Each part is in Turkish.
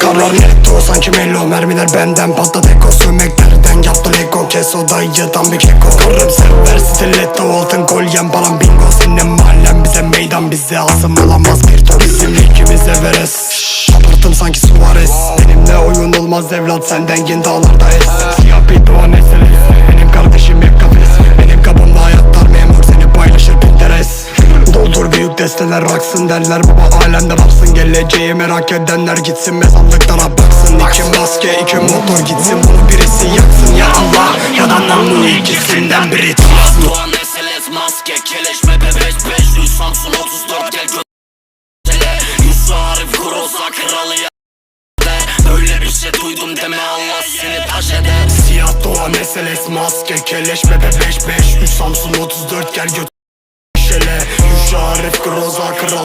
Karlar netto sanki mello. Mermiler benden patladı. Eko Sövmeklerden yaptı leko Kes o dayı tam bir keko. Karım sever stiletto Altın kolyem falan bingo. Senin mahallen bize meydan Bize asım alamaz bir top. Bizim ikimize veres Abarttım sanki Suarez. Benimle oyun olmaz evlat Senden yeni dağlarda es. Siyah bir doğa Desteler aksın derler. Baba alemde varsın geleceği merak edenler gitsin Mezarlıklara baksın. İki maske iki motor gitsin. Bunu birisi yaksın. Ya Allah Ya da namlu ikisinden biri. Çıksın Doğan maske keleş Mepe 5 500 Samsun 34 gel götele Yusuf Arif Kurosa kralı ya Böyle bir şey duydum deme Allah seni taş eder Siyah doğa meseles maske keleş Bebe 5 5 3 Samsun 34 gel göt Şele Arif Groza kral.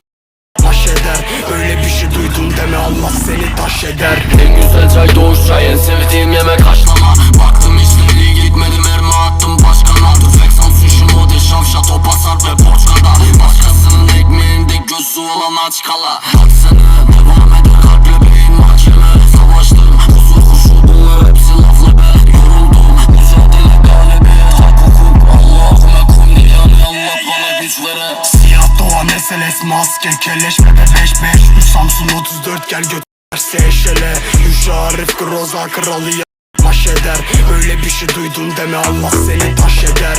Taş eder. Öyle bir şey duydum deme Allah seni taş eder. En güzel çay doğuş çay en sevdiğim yemek haşlama. Baktım işleri gitmedi mermi attım başkana. Tüfek Samsun şu model şavşa top asar ve porçkada Başkasının ekmeğinde gözü olan aç kala meseles maske keleş Bebe 5 5 3 Samsun 34 gel göt Seşele Yuşa Arif Groza kralı ya Taş eder. Öyle bir şey duydum deme Allah seni taş eder